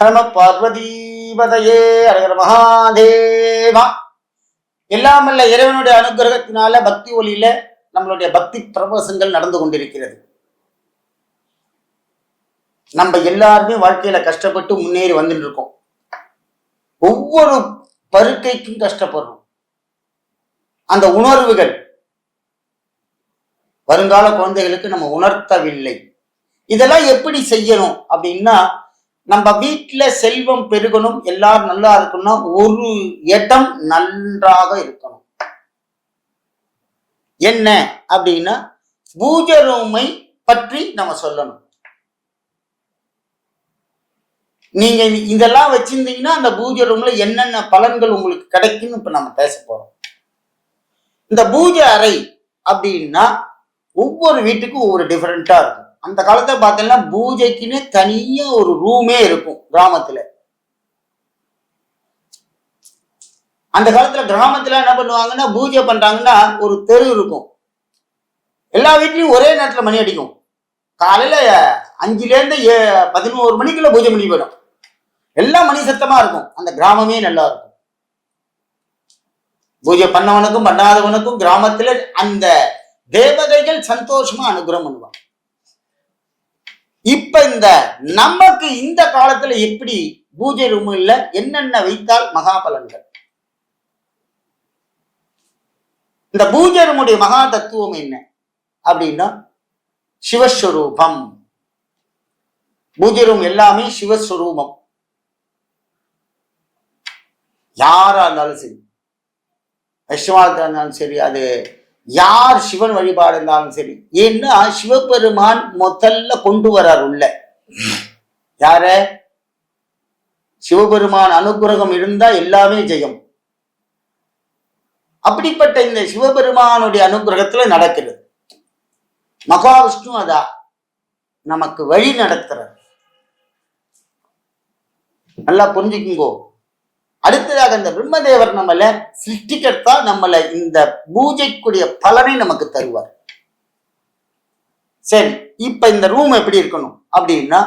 ஹரம பார்வதீபதையே அரகர மகாதேவா. எல்லாமல்ல இறைவனுடைய அனுகிரகத்தினால பக்தி ஒளியில நம்மளுடைய பக்தி பிரவசங்கள் நடந்து கொண்டிருக்கிறது. நம்ம எல்லாருமே வாழ்க்கையில கஷ்டப்பட்டு முன்னேறி வந்துட்டு இருக்கோம் ஒவ்வொரு பருக்கைக்கும் கஷ்டப்படுறோம். அந்த உணர்வுகள். வருங்கால குழந்தைகளுக்கு நம்ம உணர்த்தவில்லை. இதெல்லாம் எப்படி செய்யணும் அப்படின்னா நம்ம வீட்டில் செல்வம் பெருகணும் எல்லாரும் நல்லா இருக்கணும்னா ஒரு இடம் நன்றாக இருக்கணும். என்ன அப்படின்னா பூஜை ரூமை பற்றி நம்ம சொல்லணும். நீங்க இதெல்லாம் வச்சிருந்தீங்கன்னா அந்த பூஜை ரூம்ல என்னென்ன பலன்கள் உங்களுக்கு கிடைக்கும்னு இப்ப நம்ம பேச போறோம். இந்த பூஜை அறை அப்படின்னா ஒவ்வொரு வீட்டுக்கும் ஒவ்வொரு டிஃபரெண்டா இருக்கும். அந்த காலத்தில் பார்த்தீங்கன்னா பூஜைக்குன்னு தனியா ஒரு ரூமே இருக்கும் கிராமத்துல. அந்த காலத்துல கிராமத்துல என்ன பண்ணுவாங்கன்னா பூஜை பண்றாங்கன்னா ஒரு தெரு இருக்கும். எல்லா வீட்லயும் ஒரே நேரத்துல மணி அடிக்கும். காலையில அஞ்சுல இருந்து ஏ- பதினோரு மணிக்குள்ள பூஜை பண்ணி போயிடும். எல்லாம் மணி சத்தமா இருக்கும். அந்த கிராமமே நல்லா இருக்கும். பூஜை பண்ணவனுக்கும் பண்ணாதவனுக்கும் கிராமத்துல அந்த தேவதைகள் சந்தோஷமா அனுகிரகம் பண்ணுவாங்க. இப்ப இந்த நமக்கு இந்த காலத்துல எப்படி பூஜை இல்ல என்னென்ன வைத்தால் மகாபலன்கள் இந்த பூஜை ரூமுடைய மகா தத்துவம் என்ன? அப்படின்னா சிவஸ்வரூபம். பூஜை ரூம் எல்லாமே சிவஸ்வரூபம். யாரா இருந்தாலும் சரி வைஷ்ணவாலத்தில் இருந்தாலும் சரி அது யார் சிவன் வழிபாடு இருந்தாலும் சரி. ஏன்னா சிவபெருமான் முதல்ல கொண்டு வரார் உள்ள. யார? சிவபெருமான் அனுகிரகம் இருந்தா எல்லாமே ஜெயம் அப்படிப்பட்ட இந்த சிவபெருமானுடைய அனுகிரகத்துல நடக்கிறது. மகாவிஷ்ணு அதா நமக்கு வழி நடத்துற நல்லா புரிஞ்சுக்குங்கோ. அடுத்ததாக இந்த பிரம்மதேவர் நம்மளை சிருஷ்டிக்கிறதா நம்மள இந்த பூஜைக்குரிய பலனை நமக்கு தருவார். சரி இப்ப இந்த ரூம் எப்படி இருக்கணும்? அப்படின்னா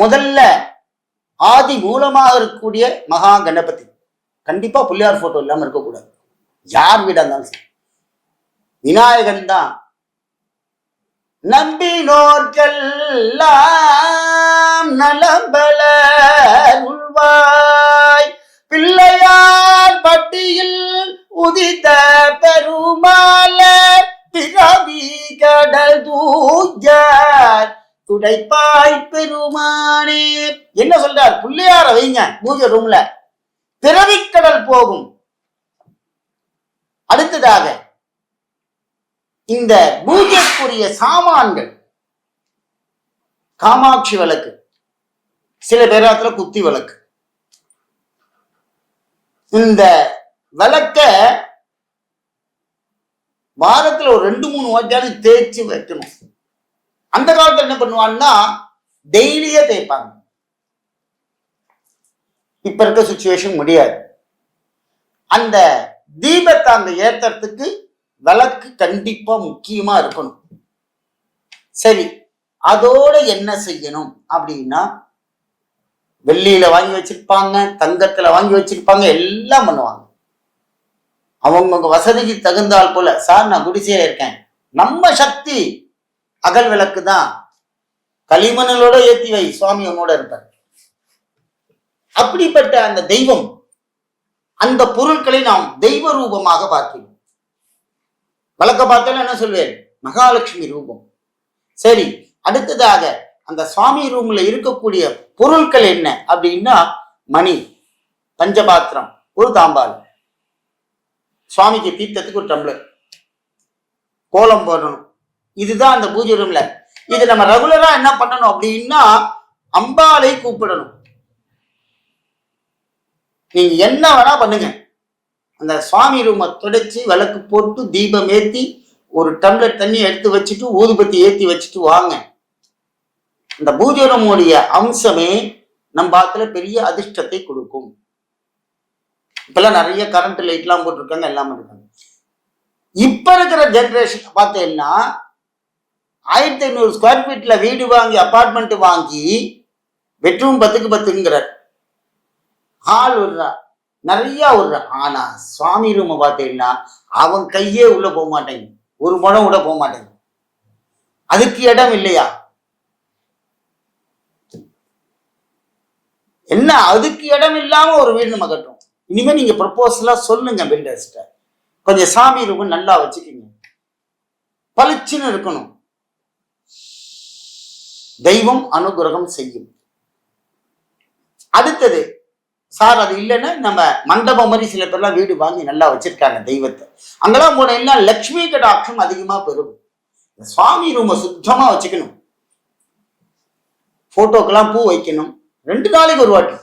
முதல்ல ஆதி மூலமாக இருக்கக்கூடிய மகா கணபதி. கண்டிப்பா பிள்ளையார் போட்டோ இல்லாம இருக்கக்கூடாது. யார் வீடா இருந்தாலும் சரி. விநாயகன் தான். நம்பினோர்க்கெல்லாம் நலம்பல உள்வாய். பிள்ளையார் பட்டியில் உதித்த பெருமால பிறவி கடல் தூஜார் துடைப்பாய் பெருமானே. என்ன சொல்றார்? பிள்ளையார வைங்க பூஜை ரூம்ல. பிறவிக்கடல் போகும். அடுத்ததாக இந்த பூஜைக்குரிய சாமான்கள். காமாட்சி விளக்கு. சில பேராத்துல குத்தி விளக்கு இந்த விளக்க வாரத்துல ஒரு ரெண்டு மூணு வாட்டியாவது தேய்ச்சி வைக்கணும் அந்த காலத்துல என்ன பண்ணுவான்னா டெய்லியே தேய்ப்பாங்க. இப்ப இருக்க சுச்சுவேஷன் முடியாது. அந்த தீபத்தை அந்த ஏத்துறதுக்கு விளக்கு கண்டிப்பா முக்கியமா இருக்கணும். சரி அதோட என்ன செய்யணும் அப்படின்னா வெள்ளியில வாங்கி வச்சிருப்பாங்க தங்கத்துல வாங்கி வச்சிருப்பாங்க எல்லாம் பண்ணுவாங்க. அவங்கவுங்க வசதிக்கு தகுந்தால் போல சார் நான் குடிசையில இருக்கேன். நம்ம சக்தி அகல் விளக்கு தான். களிமணலோட ஏத்தி வை சுவாமி உன்னோட இருப்பார். அப்படிப்பட்ட அந்த தெய்வம் அந்த பொருட்களை நாம் தெய்வ ரூபமாக பார்க்கிறோம். வழக்க பார்த்தாலும் என்ன சொல்வேன்? மகாலட்சுமி ரூபம். சரி அடுத்ததாக அந்த சுவாமி ரூம்ல இருக்கக்கூடிய பொருட்கள் என்ன அப்படின்னா மணி பஞ்சபாத்திரம் ஒரு தாம்பால். சுவாமிக்கு தீர்த்தத்துக்கு ஒரு டம்ளர். கோலம் போடணும். இதுதான் அந்த பூஜை ரூம்ல. இது நம்ம ரெகுலரா என்ன பண்ணணும் அப்படின்னா அம்பாளை கூப்பிடணும். நீங்க என்ன வேணா பண்ணுங்க. அந்த சுவாமி ரூமை துடைச்சி விளக்கு போட்டு தீபம் ஏற்றி ஒரு டம்ளர் தண்ணி எடுத்து வச்சுட்டு ஊதுபத்தி ஏற்றி வச்சுட்டு வாங்க. இந்த பூஜை அம்சமே நம்ம ஆத்துல பெரிய அதிர்ஷ்டத்தை கொடுக்கும். இப்பெல்லாம் நிறைய கரண்ட் லைட்லாம் போட்டிருக்காங்க எல்லாம் இருக்காங்க இப்ப இருக்கிற ஜென்ரேஷன் பார்த்தீங்கன்னா ஆயிரத்தி ஐநூறு ஸ்கொயர் ஃபீட்ல வீடு வாங்கி அபார்ட்மெண்ட் வாங்கி பெட்ரூம் பத்துக்கு பத்துங்கிறார். ஹால் விடுறார் நிறைய விடுறா. ஆனா சுவாமி ரூமை பார்த்தீங்கன்னா அவன் கையே உள்ள போக மாட்டேங்குது. ஒரு முடம் கூட போக மாட்டேங்குது. அதுக்கு இடம் இல்லையா? என்ன அதுக்கு இடம் இல்லாம ஒரு வீடு நம்ம கட்டுறோம். இனிமே நீங்க ப்ரப்போசலா சொல்லுங்க பில்டர்ஸ்ட கொஞ்சம் சாமி ரூபம் நல்லா வச்சுக்கிங்க. பளிச்சுன்னு இருக்கணும். தெய்வம் அனுகிரகம் செய்யும். அடுத்தது சார் அது இல்லைன்னா நம்ம மண்டபம் மாதிரி சில பேர்லாம் வீடு வாங்கி நல்லா வச்சிருக்காங்க தெய்வத்தை. அங்கெல்லாம் போனீங்கன்னா லக்ஷ்மி கடாட்சம் அதிகமா பெறும். சுவாமி ரூமை சுத்தமா வச்சுக்கணும். போட்டோக்கெல்லாம் பூ வைக்கணும். ரெண்டு நாளைக்கு ஒரு வாட்டி.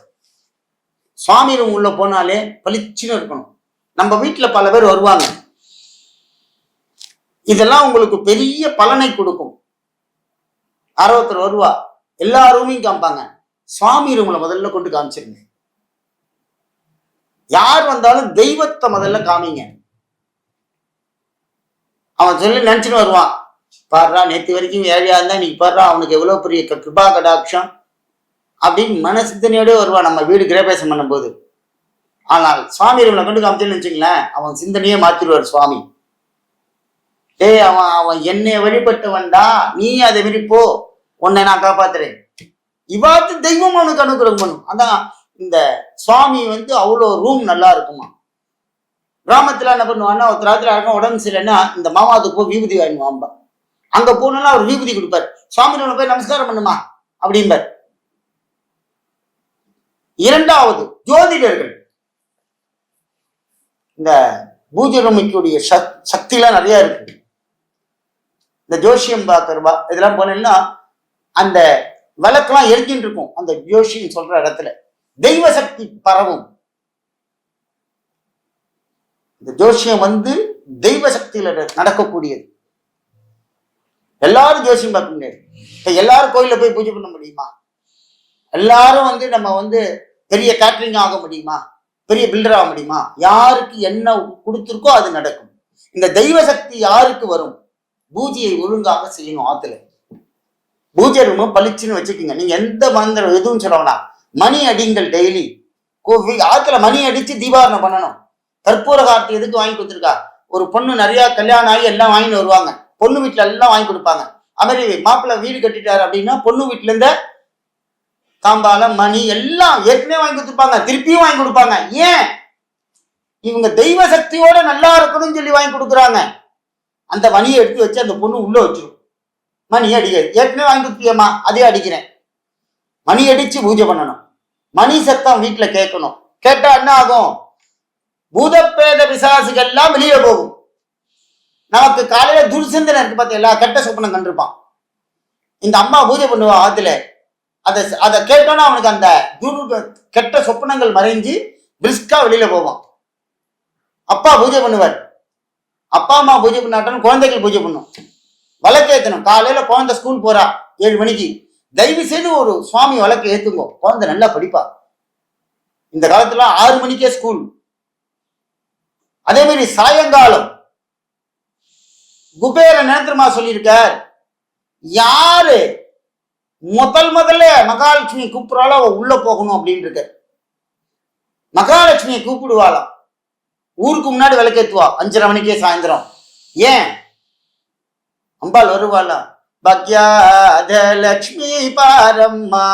சுவாமி ரூம் உள்ள போனாலே பளிச்சுன்னு இருக்கணும். நம்ம வீட்டில் பல பேர் வருவாங்க. இதெல்லாம் உங்களுக்கு பெரிய பலனை கொடுக்கும். அறுபத்தர் வருவா. எல்லா ரூமையும் காமிப்பாங்க. சுவாமி ரூம்ல முதல்ல கொண்டு காமிச்சிருங்க. யார் வந்தாலும் தெய்வத்தை முதல்ல காமிங்க. அவன் சொல்லி நினைச்சுன்னு வருவான். பாடுறா நேற்று வரைக்கும் ஏழையா இருந்தா நீ பாடுறா அவனுக்கு எவ்வளவு பெரிய கிருபா கடாட்சம். அப்படின்னு மனசிந்தனையோட வருவான் நம்ம வீடு கிரகபேசம் பண்ணும்போது. ஆனால் சுவாமி இவனை கொண்டு காமிச்சேன்னு வச்சுங்களேன் அவன் சிந்தனையே மாத்திடுவார் சுவாமி. டேய் அவன் அவன் என்னை வழிபட்டவன்டா நீ அதை மாரி போ. உன்னை நான் காப்பாத்துறேன். இவாத்து தெய்வம் அவனுக்கு அனுகிரகம் பண்ணும். அதான் இந்த சுவாமி வந்து அவ்வளோ ரூம் நல்லா இருக்குமா. கிராமத்துல என்ன பண்ணுவான்னா ஒரு ராத்திரி அழகாக உடம்பு சரியில்லைன்னா இந்த மாமாவுக்கு போய் விபூதி வாங்கி வாம்பா. அங்க அவர் விபூதி கொடுப்பார். சுவாமி போய் நமஸ்காரம் பண்ணுமா? அப்படிம்பார். இரண்டாவது ஜோதிடர்கள். இந்த பூஜை ரூமிக்குடைய சக் சக்திலாம் நிறைய இருக்கு. இந்த ஜோஷியம் பார்க்கறவா இதெல்லாம் போனீங்கன்னா அந்த விளக்கெல்லாம் எரிஞ்சின்னு இருக்கும். அந்த ஜோஷியம் சொல்ற இடத்துல. தெய்வ சக்தி பரவும். இந்த ஜோஷியம் வந்து தெய்வ சக்தியில நடக்கக்கூடியது. எல்லாரும் ஜோசியம் பார்க்க முடியாது. இப்ப எல்லாரும் கோயில்ல போய் பூஜை பண்ண முடியுமா? எல்லாரும் வந்து நம்ம வந்து பெரிய கேட்ரிங் ஆக முடியுமா? பெரிய பில்டர் ஆக முடியுமா? யாருக்கு என்ன கொடுத்துருக்கோ அது நடக்கும். இந்த தெய்வ சக்தி யாருக்கு வரும்? பூஜையை ஒழுங்காக செய்யணும் ஆத்துல. பூஜை ரூம் பளிச்சுன்னு வச்சுக்கோங்க. நீங்க எந்த மந்திரம் எதுவும் சொல்லணும்னா மணி அடிங்கள் டெய்லி ஆத்துல மணி அடிச்சு தீபாரணம் பண்ணணும். கற்பூர கார்த்தி எதுக்கு வாங்கி கொடுத்துருக்கா? ஒரு பொண்ணு நிறைய கல்யாணம் ஆகி எல்லாம் வாங்கிட்டு வருவாங்க. பொண்ணு வீட்டுல எல்லாம் வாங்கி கொடுப்பாங்க. அது மாதிரி மாப்பிள்ளை வீடு கட்டிட்டாரு அப்படின்னா பொண்ணு வீட்டுல இருந்த தாம்பாலம் மணி எல்லாம் ஏற்கனவே வாங்கி கொடுத்துருப்பாங்க. திருப்பியும் வாங்கி கொடுப்பாங்க. ஏன்? இவங்க தெய்வ சக்தியோட நல்லா இருக்கணும்னு சொல்லி வாங்கி கொடுக்குறாங்க. அந்த மணியை எடுத்து வச்சு அந்த பொண்ணு உள்ள வச்சிடும் மணி அடிக்கிறது ஏற்கனவே வாங்கி கொடுத்தியம்மா? அதே அடிக்கிறேன். மணி அடிச்சு பூஜை பண்ணணும். மணி சத்தம் வீட்டுல கேட்கணும். கேட்டா என்ன ஆகும்? பூதப்பேத பிசாசுகள்லாம் வெளியே போகும். நமக்கு காலையில துர்சிந்தனை இருக்கு பார்த்தீங்களா கெட்ட சொப்பனம் கண்டிருப்பான். இந்த அம்மா பூஜை பண்ணுவா ஆத்துல. அதை அதை கேட்டோன்னா அவனுக்கு அந்த துர் கெட்ட சொப்பனங்கள் மறைஞ்சு பிரிஸ்கா வெளியில போவான். அப்பா பூஜை பண்ணுவார். அப்பா அம்மா பூஜை பண்ணாட்டாலும் குழந்தைகள் பூஜை பண்ணும். வழக்கு ஏற்றணும் காலையில குழந்தை ஸ்கூல் போறா ஏழு மணிக்கு. தயவு செய்து ஒரு சுவாமி வழக்கு ஏத்துங்கோ. குழந்தை நல்லா படிப்பா. இந்த காலத்துல ஆறு மணிக்கே ஸ்கூல் அதே மாதிரி சாயங்காலம். குபேர நேத்திரமா சொல்லியிருக்கார். யாரு? முதல் முதல்ல மகாலட்சுமி கூப்பிடுறாளோ? அவ உள்ள போகணும் அப்படின்னு இருக்கார் மகாலட்சுமியை கூப்பிடுவாளாம். ஊருக்கு முன்னாடி விளக்கேத்துவா. அஞ்சரை மணிக்கே சாயந்தரம். ஏன்? அம்பாள் வருவாளா? பக்யாதலட்சுமி லக்ஷ்மி பாரம்மா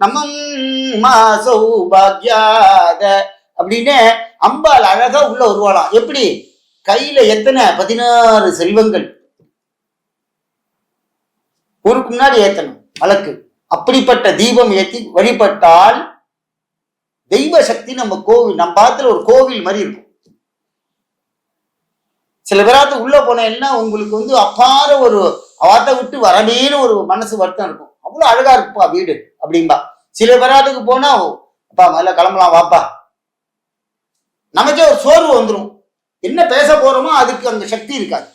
நமம்மா சௌபாக்யாத அப்படின்னு அம்பாள் அழகா உள்ள வருவாளாம். எப்படி? கையில எத்தனை? பதினாறு செல்வங்கள். ஊருக்கு முன்னாடி ஏத்தணும். வழக்கு. அப்படிப்பட்ட தீபம் ஏற்றி வழிபட்டால் தெய்வ சக்தி நம்ம கோவில் நம்ம பாத்துல ஒரு கோவில் மாதிரி இருக்கும். சில பேராத்து உள்ள போனேன்னா உங்களுக்கு வந்து அப்பாற ஒரு அவாத்த விட்டு வரவேன்னு ஒரு மனசு வருத்தம் இருக்கும். அவ்வளவு அழகா இருக்குப்பா வீடு அப்படிம்பா. சில பேராத்துக்கு போனா அப்பா முதல்ல கிளம்பலாம் வாப்பா. நமக்கே ஒரு சோர்வு வந்துடும் என்ன பேச போறோமோ அதுக்கு அந்த சக்தி இருக்காது.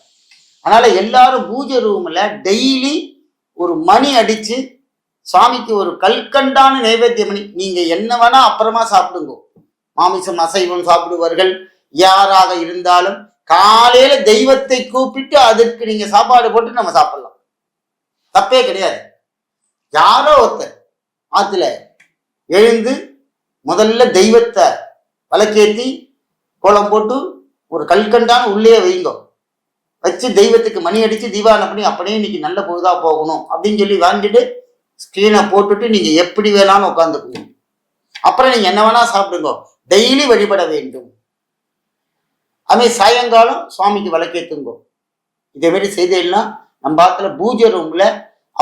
அதனால எல்லாரும் பூஜை ரூம்ல டெய்லி ஒரு மணி அடிச்சு சாமிக்கு ஒரு கல்கண்டான நைவேத்தியம் பண்ணி நீங்க என்ன வேணா அப்புறமா சாப்பிடுங்க. மாமிசம் அசைவம் சாப்பிடுவார்கள். யாராக இருந்தாலும் காலையில தெய்வத்தை கூப்பிட்டு அதற்கு நீங்க சாப்பாடு போட்டு நம்ம சாப்பிடலாம். தப்பே கிடையாது. யாரோ ஒருத்தர் ஆத்துல எழுந்து முதல்ல தெய்வத்தை வழக்கேத்தி கோலம் போட்டு ஒரு கல்கண்டான உள்ளே வைங்கோ. வச்சு தெய்வத்துக்கு மணி அடிச்சு தீபாவளி பண்ணி அப்படியே இன்னைக்கு நல்ல பொழுதா போகணும் அப்படின்னு சொல்லி வாங்கிட்டு ஸ்கிரீனை போட்டுட்டு நீங்க எப்படி வேணாலும் உட்காந்துக்கணும் அப்புறம் நீங்க என்ன வேணா சாப்பிடுங்க. டெய்லி வழிபட வேண்டும். அதே சாயங்காலம் சுவாமிக்கு விளக்கேத்துங்கோ. இதே மாதிரி செய்தேன்னா நம்ம ஆத்துல பூஜை ரூம்ல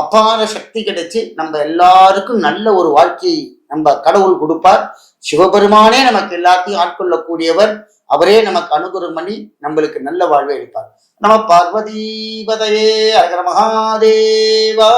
அப்பார சக்தி கிடைச்சு நம்ம எல்லாருக்கும் நல்ல ஒரு வாழ்க்கையை நம்ம கடவுள் கொடுப்பார். சிவபெருமானே நமக்கு எல்லாத்தையும் ஆட்கொள்ளக்கூடியவர். அவரே நமக்கு அனுகிரகம் பண்ணி நம்மளுக்கு நல்ல வாழ்வை அளிப்பார். பார்வதி பார்வதீபதையே அழகர மகாதேவா.